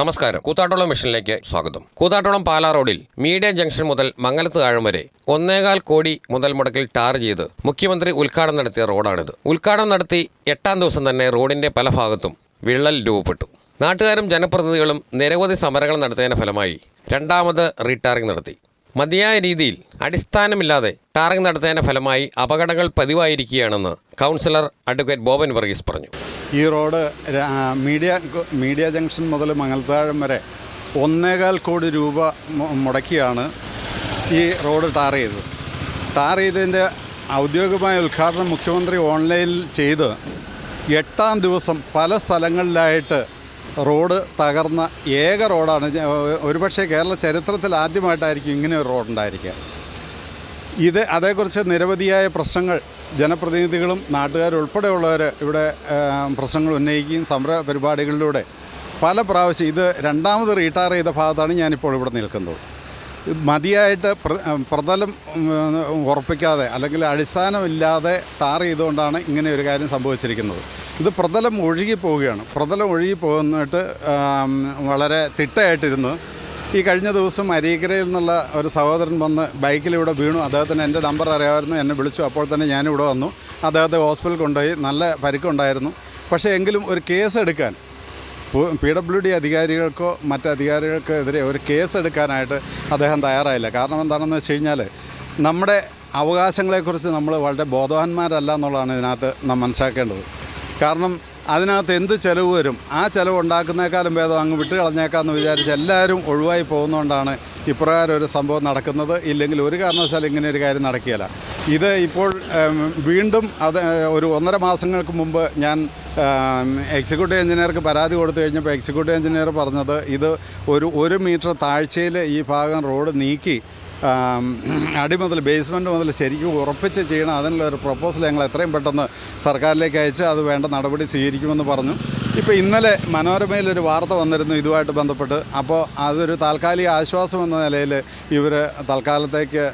നമസ്കാരം. കൂത്താട്ടോളം മിഷനിലേക്ക് സ്വാഗതം. കൂത്താട്ടോളം പാലാ റോഡിൽ മീഡിയ ജംഗ്ഷൻ മുതൽ മംഗലത്ത് താഴം വരെ ഒന്നേകാൽ കോടി മുതൽ മുടക്കിൽ ടാർ ചെയ്ത് മുഖ്യമന്ത്രി ഉദ്ഘാടനം നടത്തിയ റോഡാണിത്. ഉദ്ഘാടനം നടത്തി എട്ടാം ദിവസം തന്നെ റോഡിന്റെ പല ഭാഗത്തും വിള്ളൽ രൂപപ്പെട്ടു. നാട്ടുകാരും ജനപ്രതിനിധികളും നിരവധി സമരങ്ങൾ നടത്തിയതിന്റെ ഫലമായി രണ്ടാമത് റീടാറിംഗ് നടത്തി. മതിയായ രീതിയിൽ അടിസ്ഥാനമില്ലാതെ ടാറിംഗ് നടത്തിയതിന്റെ ഫലമായി അപകടങ്ങൾ പതിവായിരിക്കുകയാണെന്ന് കൗൺസിലർ അഡ്വക്കേറ്റ് ബോബൻ വർഗീസ് പറഞ്ഞു. ഈ റോഡ് മീഡിയ മീഡിയ ജംഗ്ഷൻ മുതൽ മംഗൽത്താഴം വരെ ഒന്നേകാൽ കോടി രൂപ മുടക്കിയാണ് ഈ റോഡ് ടാർ ചെയ്തത്. ടാർ ചെയ്തതിന്റെ ഔദ്യോഗികമായ ഉദ്ഘാടനം മുഖ്യമന്ത്രി ഓൺലൈനിൽ ചെയ്ത് എട്ടാം ദിവസം പല സ്ഥലങ്ങളിലായിട്ട് റോഡ് തകർന്ന ഏക റോഡാണ്. ഒരുപക്ഷെ കേരള ചരിത്രത്തിൽ ആദ്യമായിട്ടായിരിക്കും ഇങ്ങനെ ഒരു റോഡ് റോഡുണ്ടായിരിക്കുക. ഇത് അതേക്കുറിച്ച് നിരവധിയായ പ്രശ്നങ്ങൾ ജനപ്രതിനിധികളും നാട്ടുകാരുൾപ്പെടെയുള്ളവർ ഇവിടെ പ്രശ്നങ്ങൾ ഉന്നയിക്കുകയും സമര പരിപാടികളിലൂടെ പല പ്രാവശ്യം ഇത് രണ്ടാമത് റീട്ടയർ ചെയ്ത ഭാഗത്താണ് ഞാനിപ്പോൾ ഇവിടെ നിൽക്കുന്നത്. മതിയായിട്ട് പ്രതലം ഉറപ്പിക്കാതെ അല്ലെങ്കിൽ അടിസ്ഥാനമില്ലാതെ ടാർ ചെയ്തുകൊണ്ടാണ് ഇങ്ങനെ ഒരു കാര്യം സംഭവിച്ചിരിക്കുന്നത്. ഇത് പ്രതലം ഒഴുകി പോവുകയാണ്. പ്രതലം ഒഴുകി പോകുന്നിട്ട് വളരെ തിട്ടയായിട്ടിരുന്ന്. ഈ കഴിഞ്ഞ ദിവസം അരീക്കരയിൽ നിന്നുള്ള ഒരു സഹോദരൻ വന്ന് ബൈക്കിലിവിടെ വീണു. അദ്ദേഹത്തിന് എന്റെ നമ്പർ അറിയാമായിരുന്നു. എന്നെ വിളിച്ചു. അപ്പോൾ തന്നെ ഞാനിവിടെ വന്നു. അദ്ദേഹത്തെ ഹോസ്പിറ്റലിൽ കൊണ്ടുപോയി. നല്ല പരിക്കുണ്ടായിരുന്നു. പക്ഷേ എങ്കിലും ഒരു കേസ് എടുക്കാൻ പി ഡബ്ല്യു ഡി അധികാരികൾക്കോ മറ്റ് അധികാരികൾക്കോ എതിരെ ഒരു കേസ് എടുക്കാനായിട്ട് അദ്ദേഹം തയ്യാറായില്ല. കാരണം എന്താണെന്ന് വെച്ച് കഴിഞ്ഞാൽ നമ്മുടെ അവകാശങ്ങളെക്കുറിച്ച് നമ്മൾ വളരെ ബോധവാന്മാരല്ല എന്നുള്ളതാണ് ഇതിനകത്ത് നാം മനസ്സിലാക്കേണ്ടത്. കാരണം അതിനകത്ത് എന്ത് ചിലവ് വരും? ആ ചിലവ് ഉണ്ടാക്കുന്നേക്കാളും ഭേദം അങ്ങ് വിട്ട് കളഞ്ഞേക്കാമെന്ന് വിചാരിച്ച് എല്ലാവരും ഒഴിവായി പോകുന്നതുകൊണ്ടാണ് ഇപ്രകാരം ഒരു സംഭവം നടക്കുന്നത്. ഇല്ലെങ്കിൽ ഒരു കാരണവശാലും ഇങ്ങനെ ഒരു കാര്യം നടക്കുകയില്ല. ഇത് ഇപ്പോൾ വീണ്ടും അത് ഒരു ഒന്നര മാസങ്ങൾക്ക് മുമ്പ് ഞാൻ എക്സിക്യൂട്ടീവ് എഞ്ചിനീയർക്ക് പരാതി കൊടുത്തു കഴിഞ്ഞപ്പോൾ എക്സിക്യൂട്ടീവ് എഞ്ചിനീയർ പറഞ്ഞത് ഇത് ഒരു ഒരു മീറ്റർ താഴ്ചയിൽ ഈ ഭാഗം റോഡ് നീക്കി അടി മുതൽ ബേസ്മെന്റ് മുതൽ ശരിക്കും ഉറപ്പിച്ച് ചെയ്യണം അതിനുള്ള ഒരു പ്രപ്പോസൽ ഞങ്ങൾ എത്രയും പെട്ടെന്ന് സർക്കാരിലേക്ക് അയച്ച് അത് വേണ്ട നടപടി സ്വീകരിക്കുമെന്ന് പറഞ്ഞു. ഇപ്പോൾ ഇന്നലെ മനോരമയിലൊരു വാർത്ത വന്നിരുന്നു ഇതുമായിട്ട് ബന്ധപ്പെട്ട്. അപ്പോൾ അതൊരു താൽക്കാലിക ആശ്വാസം എന്ന നിലയിൽ ഇവർ തൽക്കാലത്തേക്ക്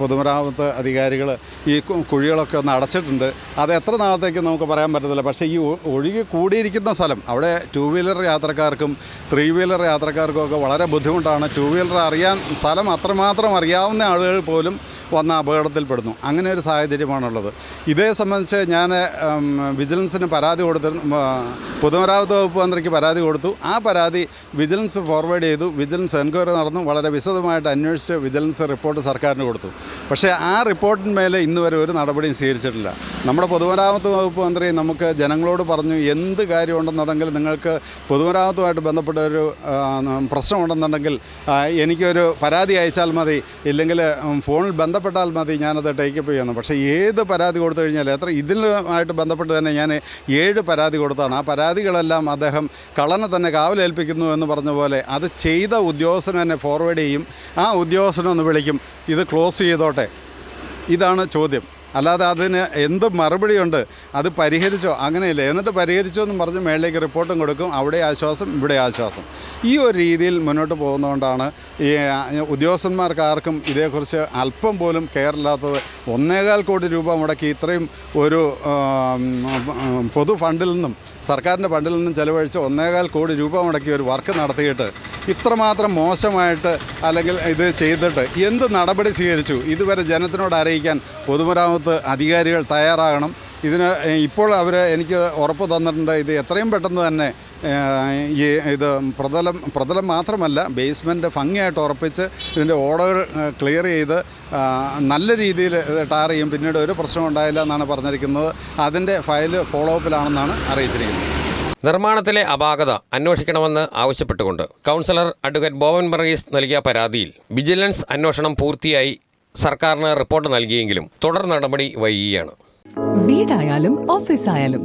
പൊതുമരാമത്ത് അധികാരികൾ ഈ കുഴികളൊക്കെ ഒന്ന് അടച്ചിട്ടുണ്ട്. അത് എത്ര നാളത്തേക്ക് നമുക്ക് പറയാൻ പറ്റത്തില്ല. പക്ഷേ ഈ ഒഴുകി കൂടിയിരിക്കുന്ന സ്ഥലം അവിടെ ടൂ വീലർ യാത്രക്കാർക്കും ത്രീ വീലർ യാത്രക്കാർക്കും ഒക്കെ വളരെ ബുദ്ധിമുട്ടാണ്. ടൂ വീലർ അറിയാൻ സ്ഥലം അത്രമാത്രം അറിയാവുന്ന ആളുകൾ പോലും വന്ന അപകടത്തിൽപ്പെടുന്നു. അങ്ങനെ ഒരു സാഹചര്യമാണുള്ളത്. ഇതേ സംബന്ധിച്ച് ഞാൻ വിജിലൻസിന് പരാതി കൊടുത്തിരുന്നു. പൊതുമരാമത്ത് വകുപ്പ് മന്ത്രിക്ക് പരാതി കൊടുത്തു. ആ പരാതി വിജിലൻസ് ഫോർവേഡ് ചെയ്തു. വിജിലൻസ് എൻക്വയറി നടന്നു. വളരെ വിശദമായിട്ട് അന്വേഷിച്ച് വിജിലൻസ് റിപ്പോർട്ട് സർക്കാരിന് കൊടുത്തു. പക്ഷേ ആ റിപ്പോർട്ടിന്മേലെ ഇന്ന് വരെ ഒരു നടപടിയും സ്വീകരിച്ചിട്ടില്ല. നമ്മുടെ പൊതുമരാമത്ത് വകുപ്പ് മന്ത്രി നമുക്ക് ജനങ്ങളോട് പറഞ്ഞു എന്ത് കാര്യമുണ്ടെന്നുണ്ടെങ്കിൽ നിങ്ങൾക്ക് പൊതുമരാമത്തുമായിട്ട് ബന്ധപ്പെട്ട ഒരു പ്രശ്നമുണ്ടെന്നുണ്ടെങ്കിൽ എനിക്കൊരു പരാതി അയച്ചാൽ മതി. ഇല്ലെങ്കിൽ ഫോണിൽ ഫോണിൽ ബന്ധപ്പെട്ടാൽ മതി ഞാനത് ടേക്കപ്പ് ചെയ്യുന്നു. പക്ഷേ ഏത് പരാതി കൊടുത്തു കഴിഞ്ഞാൽ എത്ര ഇതിലുമായിട്ട് ബന്ധപ്പെട്ട് തന്നെ ഞാൻ ഏഴ് പരാതി കൊടുത്താണ്. ആ പരാതികളെല്ലാം അദ്ദേഹം കളനെ തന്നെ കാവലേൽപ്പിക്കുന്നു എന്ന് പറഞ്ഞ പോലെ അത് ചെയ്ത ഉദ്യോഗസ്ഥന് തന്നെ ഫോർവേഡ് ചെയ്യും. ആ ഉദ്യോഗസ്ഥനൊന്ന് വിളിക്കും. ഇത് ക്ലോസ് ചെയ്തോട്ടെ. ഇതാണ് ചോദ്യം. അല്ലാതെ അതിന് എന്ത് മറുപടിയുണ്ട്? അത് പരിഹരിച്ചോ? അങ്ങനെയില്ല. എന്നിട്ട് പരിഹരിച്ചോ എന്ന് പറഞ്ഞ് മേളിലേക്ക് റിപ്പോർട്ടും കൊടുക്കും. അവിടെ ആശ്വാസം ഇവിടെ ആശ്വാസം. ഈ ഒരു രീതിയിൽ മുന്നോട്ട് പോകുന്നതുകൊണ്ടാണ് ഈ ഉദ്യോഗസ്ഥന്മാർക്ക് ആർക്കും ഇതേക്കുറിച്ച് അല്പം പോലും കെയർ ഇല്ലാത്തത്. ഒന്നേകാൽ കോടി രൂപ മുടക്കി ഇത്രയും ഒരു പൊതു ഫണ്ടിൽ നിന്നും സർക്കാരിന്റെ ഫണ്ടിൽ നിന്നും ചെലവഴിച്ച് ഒന്നേകാൽ കോടി രൂപ മുടക്കി ഒരു വർക്ക് നടത്തിയിട്ട് ഇത്രമാത്രം മോശമായിട്ട് അല്ലെങ്കിൽ ഇത് ചെയ്തിട്ട് എന്ത് നടപടി സ്വീകരിച്ചു? ഇതുവരെ ജനത്തിനോട് അറിയിക്കാൻ പൊതുമരാമത്ത് അധികാരികൾ തയ്യാറാകണം. ഇതിന് ഇപ്പോൾ അവർ എനിക്ക് ഉറപ്പ് തന്നിട്ടുണ്ട്. ഇത് എത്രയും പെട്ടെന്ന് തന്നെ ഈ ഇത് പ്രതലം പ്രതലം മാത്രമല്ല ബേസ്മെന്റ് ഭംഗിയായിട്ട് ഉറപ്പിച്ച് ഇതിന്റെ ഓടകൾ ക്ലിയർ ചെയ്ത് നല്ല രീതിയിൽ ടാർ ചെയ്യും. പിന്നീട് ഒരു പ്രശ്നം ഉണ്ടായില്ല എന്നാണ് പറഞ്ഞിരിക്കുന്നത്. അതിന്റെ ഫയൽ ഫോളോ അപ്പിലാണെന്നാണ് അറിയിച്ചിരിക്കുന്നത്. നിർമ്മാണത്തിലെ അപാകത അന്വേഷിക്കണമെന്ന് ആവശ്യപ്പെട്ടുകൊണ്ട് കൗൺസിലർ അഡ്വക്കേറ്റ് ബോബൻ വർഗീസ് നൽകിയ പരാതിയിൽ വിജിലൻസ് അന്വേഷണം പൂർത്തിയായി സർക്കാരിന് റിപ്പോർട്ട് നൽകിയെങ്കിലും തുടർ നടപടി വൈകിയാണ്. വീടായാലും ഓഫീസായാലും